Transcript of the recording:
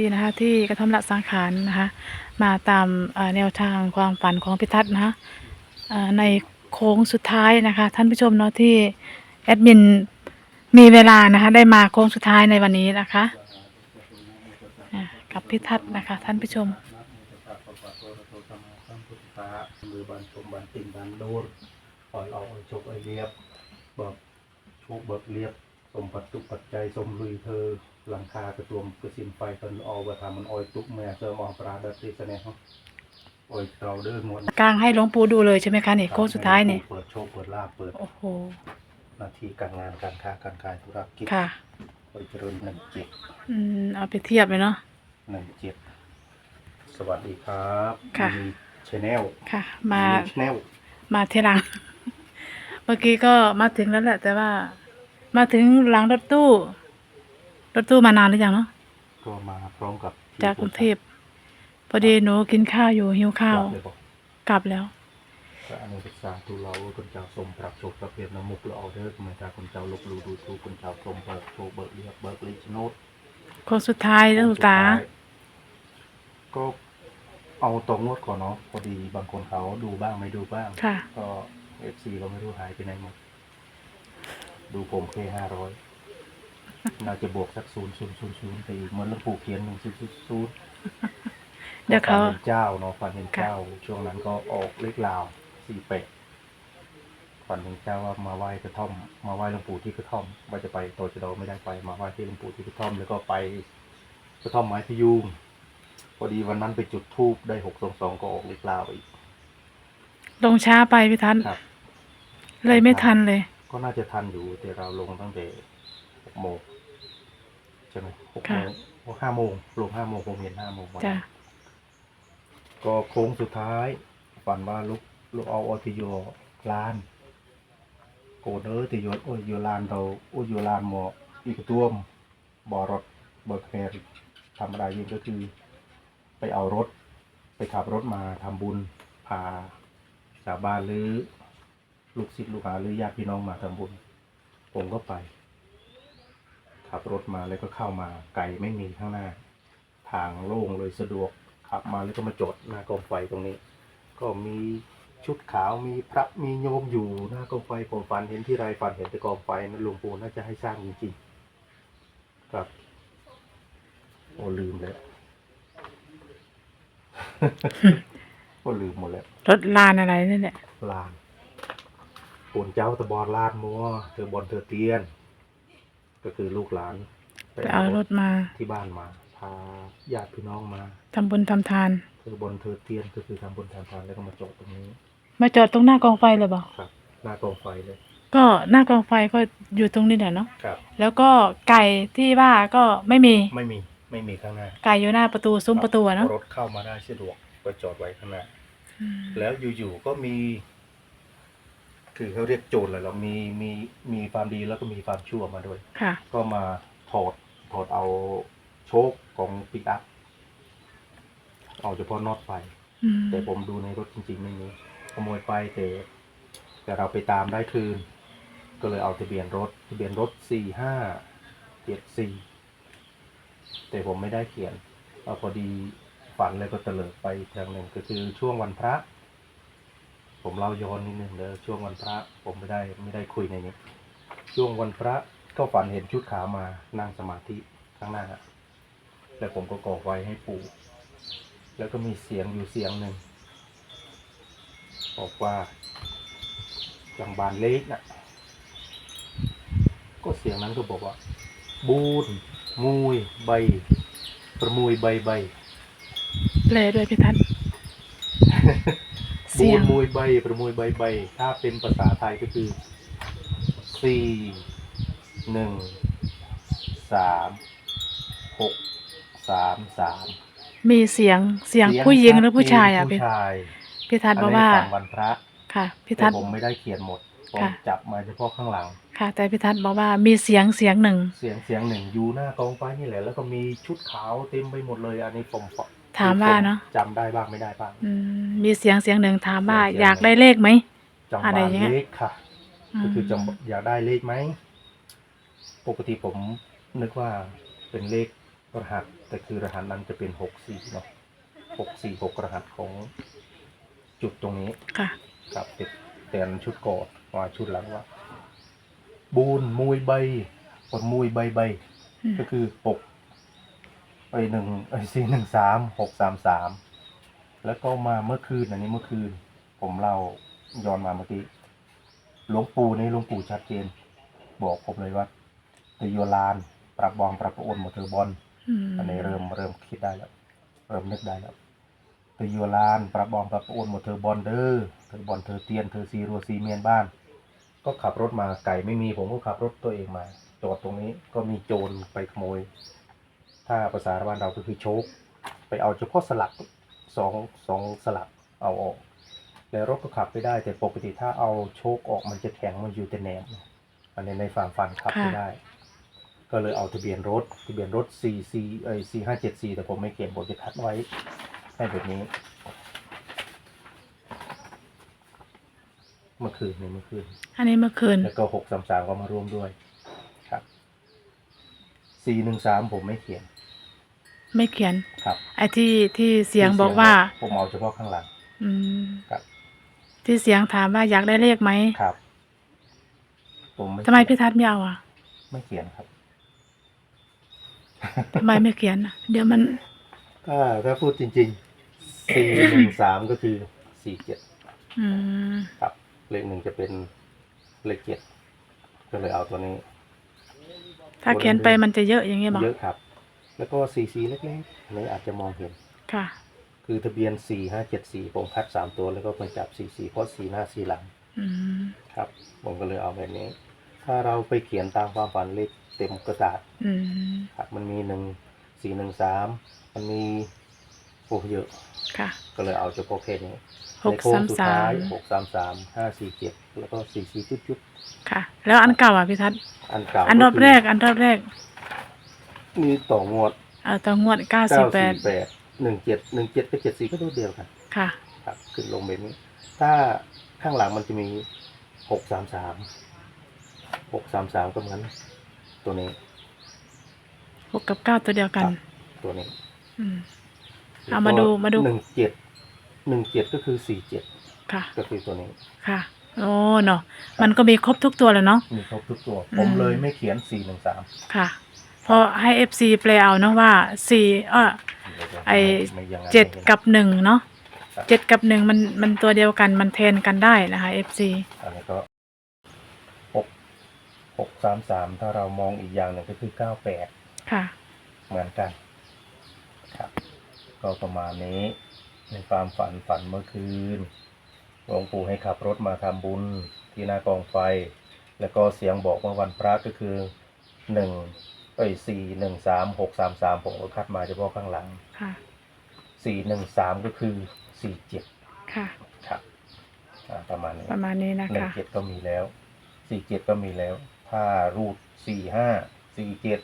ที่นะคะที่กระท่อมละสังขารนะคะมาตามแนวทางความฝันของพิทัศน์นะคะในโค้งสุดท้ายนะคะท่านผู้ชมเนาะที่แอดมินมีเวลานะคะได้มาโค้งสุดท้ายในวันนี้นะคะะกับพิทัศน์นะคะท่านผู้ชมมือบานชมบานติ่งบานโดนปล่อยเอาไอ้ชกไอเรียบเบิกโชคเบิกเรียบสมปัตตุปัจจัยสมลุยเธอ หลังคากระตวมกระสินไฟตันออกว่าทำมันออยตุกแม่เสริมออกปราดัดที่เสน่ห์ครับออยเราเดินหมดกลางให้หลวงปู่ดูเลยใช่ไหมคะนี่โค้งสุดท้ายนี่เปิดโชคเปิดลาภเปิดโอ้โหหน้าที่การงานการค้าการขายธุรกิจค่ะออยเจริญหนึ่งเจ็ดอืมเอาไปเทียบเลยเนาะหนึ่งเจ็ดสวัสดีครับค่ะมีชแนลค่ะ มาชแนลมาที่หลัง เมื่อกี้ก็มาถึงแล้วแหละ แต่ว่า มาถึงหลังรถตู้ รถตู้มานานหรือยังเนาะก็มาพร้อมกับที่จากกรุงเทพพอดีหนูกินข้าวอยู่หิวข้าวกลับเลยบอกกลับแล้วก็อนุรักษาทุเราคนเจ้าสมปรับโชคประเพียรน้ำมุกละออเดอร์เหมือนกับคนเจ้าลบหลูดูถูกคนเจ้าสมเบิกโชคเบิกเรียกเบิกลิชโนดคนสุดท้ายแล้วตาก็เอาตรงงวดก่อนเนาะพอดีบางคนเขาดูบ้างไม่ดูบ้าง ค่ะ ก็เอฟซีก็ไม่รู้หายไปไหนหมด ดูผมเคห้าร้อย น่าจะบวกสักศูนย์ศูนย์ศูนย์ศูนย์ไปอีกเหมือนหลวงปู่เขียนหนึ่งศูนย์ศูนย์ศูนย์เดี๋ยวเขาฝันห็นเจ้าเนาะฝันเห็นค่ะเจ้า ช่วงนั้นก็ออกเลขลาวสี่เป็ดฝันเห็นเจ้าว่ามาไหว้กระท่อม มาไหว้หลวงปู่ที่กระท่อม ว่าจะไปโตจะโดไม่ได้ไป มาไหว้ที่หลวงปู่ที่กระท่อมแล้วก็ไปกระท่อมไม้พะยูงพอดีวันนั้นไปจุดธูปได้หกสองสองก็ออกเลขลาวอีกลงช้าไปพี่ทัน ครับ เลยไม่ทันเลย ก็น่าจะทันอยู่แต่เราลงตั้งแต่หกโมง ใช่ไหมหกโมค่ะงโอ้ห้าโมงลงห้าโมงผมเห็นห้าโมงวันจ้ะนั้นก็โค้งสุดท้ายฝันว่าลูกลูกเอาออติโยลานโกดเออติโยโอ้ยโยลานเราโอ้ยโยลานหมออีกตัวมบ่อรถเบิกแคร์ธรรมดายิ่งก็คือ ไปเอารถ ไปขับรถมาทำบุญพาชาวบ้านหรือ ลูกศิษย์ลูกหาหรือญาติพี่น้องมาทำบุญ ผมก็ไป ขับรถมาแล้วก็เข้ามาไก่ไม่มีข้างหน้า ทางโล่งเลยสะดวกขับมาแล้วก็มาจอดหน้ากองไฟตรงนี้ ก็มีชุดขาวมีพระมีโยมอยู่หน้ากองไฟผมฝันเห็นที่ไรฝันเห็นแต่กองไฟนะหลวงปู่น่าจะให้สร้างจริงๆครับ โอ้ลืมแล้วโอ้ลืมหมดแล้วรถลานอะไรนี่แหละลานปูนเจ้าตะบอนลานมัวเธอบอนเธอเตียน ก็คือลูกหลานไปไปเอารถมาที่บ้านมา พาญาติพี่น้องมา ทำบุญทำทานเธอบอนเธอเตียนก็คือทำบุญทำทานแล้วก็มาจอดตรงนี้มาจอดตรงหน้ากองไฟเลยบอกครับ หน้ากองไฟเลยก็หน้ากองไฟก็อยู่ตรงนี้แหละเนาะครับ แล้วก็ไก่ที่ว่าก็ไม่มีไม่มีไม่มีข้างหน้าไก่อยู่หน้าประตูซุ้มประตูอะเนาะรถเข้ามาได้สะดวกก็จอดไว้ข้างหน้า อืมแล้วอยู่ๆก็มี คือเขาเรียกโจรเลยเรามีมีมีความดีแล้วก็มีความชั่วมาด้วย ค่ะ ก็มาถอดถอดเอาโชคของปิกอัพเอาเฉพาะน็อตไฟอืมแต่ผมดูในรถจริงๆไม่มีขโมยไปแต่แต่เราไปตามได้คืน ก็เลยเอาทะเบียนรถทะเบียนรถสี่ห้าเจ็ดสี่แต่ผมไม่ได้เขียนเอาพอดีฝันเลยก็เตลิดไปอีกครั้งหนึ่งก็คือช่วงวันพระ ผมเล่าย้อนนิดนึงเด้อช่วงวันพระผมไม่ได้ไม่ได้คุยในนี้ ช่วงวันพระก็ฝันเห็นชุดขาวมานั่งสมาธิข้างหน้าแล้วผมก็กอกไว้ให้ปู่แล้วก็มีเสียงอยู่เสียงหนึ่งบอกว่าจังบานเล็กนะก็เสียงนั้นก็บอกว่า บูนมุยใบ ประมุยใบใบแปลด้วยพี่ทัศน์ เสีบูยนงมุยใบประมุยใบใบ ถ้าเป็นภาษาไทยก็คือสี่หนึ่งสามหกสามสามมีเสียงเสียงผู้หญิงหรือผู้ชายอะผู้พี่ชายพี่ทัศน์บอกนนี้ว่าฝันวันพระค่ะพี่แต่ทัศน์ ผมไม่ได้เขียนหมด ผมค่ะ จับมาเฉพาะข้างหลัง ค่ะ แต่พี่ทัศน์บอกว่ามีเสียงเสียงหนึ่ง เสียงเสียงหนึ่งอยู่หน้ากองไฟนี่แหละ แล้วก็มีชุดขาวเต็มไปหมดเลย อันนี้ผม ถามว่าเนาะจำได้บ้างไม่ได้บ้าง อืมมีเสียงเสียงหนึ่งถามว่าเสียงเสียงอยากได้เลขไหมจำอะไรบาอย่างเงี้ย เลขค่ะอืก็มคือจำอยากได้เลขไหม ปกติผมนึกว่าเป็นเลขรหัส แต่คือรหัสนั้นจะเป็นหกสี่เนาะหกสี่หกรหัสของจุดตรงนี้ ค่ะ ครับติดแต่อันชุดก่อนว่าชุดหลังว่า บูนมวยใบผลมวยใบใบ อืม ก็คือหก ไปหนึ่งไอ้สี่หนึ่งสามหกสามสามแล้วก็มาเมื่อคืนอันนี้เมื่อคืน ผมเล่าย้อนมาเมื่อกี้หลวงปู่นี่หลวงปู่ชัดเจน บอกผมเลยว่าตโยลาน ปรับบองปรับประโอนมอเตอร์บอลอืมอันนี้เริ่มเริ่มคิดได้แล้ว เริ่มนึกได้แล้วตโยลาน ปรับบองปรับประโอนมอเตอร์บอลเด้อเธอบอลเธอเตียนเธอซีรัวซีเมียนบ้าน ก็ขับรถมาไก่ไม่มีผมก็ขับรถตัวเองมาจอดตรงนี้ก็มีโจรไปขโมย ถ้าภาษาบ้านเราก็คือโชคไปเอาเฉพาะสลักสองสองสลักเอาออกแล้วรถก็ขับไปได้ แต่ปกติถ้าเอาโชคออกมันจะแข็งมันอยู่แต่แหนมอันนี้ในฟาร์มฟันขับไม่ได้ ก็เลยเอาทะเบียนรถทะเบียนรถ C C เอ้ย C ห้าเจ็ด C แต่ผมไม่เขียนผมจะคัดไว้ให้แบบนี้ เมื่อคืนนี้เมื่อคืน อันนี้เมื่อคืน แล้วก็หกสามสามก็มาร่วมด้วย ครับสี่หนึ่งสามผมไม่เขียน ไม่เขียน ครับไอ้ที่ที่เสียงบอกว่า ผมเอาเฉพาะข้างหลัง อืมครับ ที่เสียงถามว่าอยากได้เลขไหมครับ ผมไม่ทำไมเขีพี่ยนทัศน์ไม่เอาอะไม่เขียนครับทำไมไม่เขียนอะ เดี๋ยวมันถ้าถ้าพูดจริงๆสี่หนึ่งสามก็คือสี่เจ็ดอืมครับ เลขหนึ่งจะเป็นเลขเจ็ดก็เลยเอาตัวนี้ ถ้าเขียนไปมันจะเยอะอย่างเงี้ยบอกเยอะครับ แล้วก็สีสีเล็กๆอันนี้อาจจะมองเห็น ค่ะ คือทะเบียนสี่ห้าเจ็ดสี่ผมคัดสามตัวแล้วก็มาจับสี่สี่เพราะสี่หน้าสี่หลังอืมครับ ผมก็เลยเอาแบบนี้ ถ้าเราไปเขียนตามความฝันเลขเต็มกระดาษอืมครับมันมีหนึ่งสี่หนึ่งสามมันมีโอ้เยอะ ค่ะ ก็เลยเอาเฉพาะแค่นี้หกในโค้งสามสุดสาท้ามยหกสามสามห้าสี่เจ็ดแล้วก็สี่สี่จุดจุดค่ะ แล้วอันเก่าอะพี่ทัศน์อันเก่าอันรอบแรก อันรอบแรก มีต่องวดเอาตองวดเก้าสิเก้าบแปดสี่แปดหนึ่งเจ็ดหนึ่งเจ็ดกับเจ็ดสี่ก็ตัวเดียวกันค่ะ ครับขึ้นลงแบบนี้ ถ้าข้างหลังมันจะมีหกสามสามหกสามสามก็เหมือนตัวนี้หกกับเก้าตัวเดียวกันครับตัวนี้อืมเอามาดูมาดูหนึ่งเจ็ดหนึ่งเจ็ดก็คือสี่เจ็ดค่ะ ก็คือตัวนี้ค่ะโอ้เนาะมันก็มีครบทุกตัวแล้วเนาะมีครบทุกตัวอืมผมเลยไม่เขียนสี่หนึ่งสามค่ะ พอให้เอฟซีแปลเอาเนาะว่าสี่เออไอ้เจ็ดกับหนึ่งเนาะเจ็ดกับหนึ่งมันมันตัวเดียวกันมันแทนกันได้นะคะเอฟซีอันนี้ก็หกหกสามสามถ้าเรามองอีกอย่างหนึ่งก็คือเก้าแปดค่ะ เหมือนกัน ครับ ก็ประมาณนี้ ในความฝันฝันเมื่อคืนหลวงปู่ให้ขับรถมาทำบุญที่หน้ากองไฟ แล้วก็เสียงบอกเมื่อวันพระก็คือหนึ่ง เอ้ยสี่หนึ่งสามหกสามสามผมก็คัดมาเฉพาะข้างหลังค่ะ สี่หนึ่งสามก็คือสี่เจ็ดค่ะ ครับอ่าประมาณนี้ประมาณนี้นะหนึ่งคะ เจ็ดก็มีแล้วสี่เจ็ดก็มีแล้ว ถ้ารูดสี่ห้าสี่เจ็ด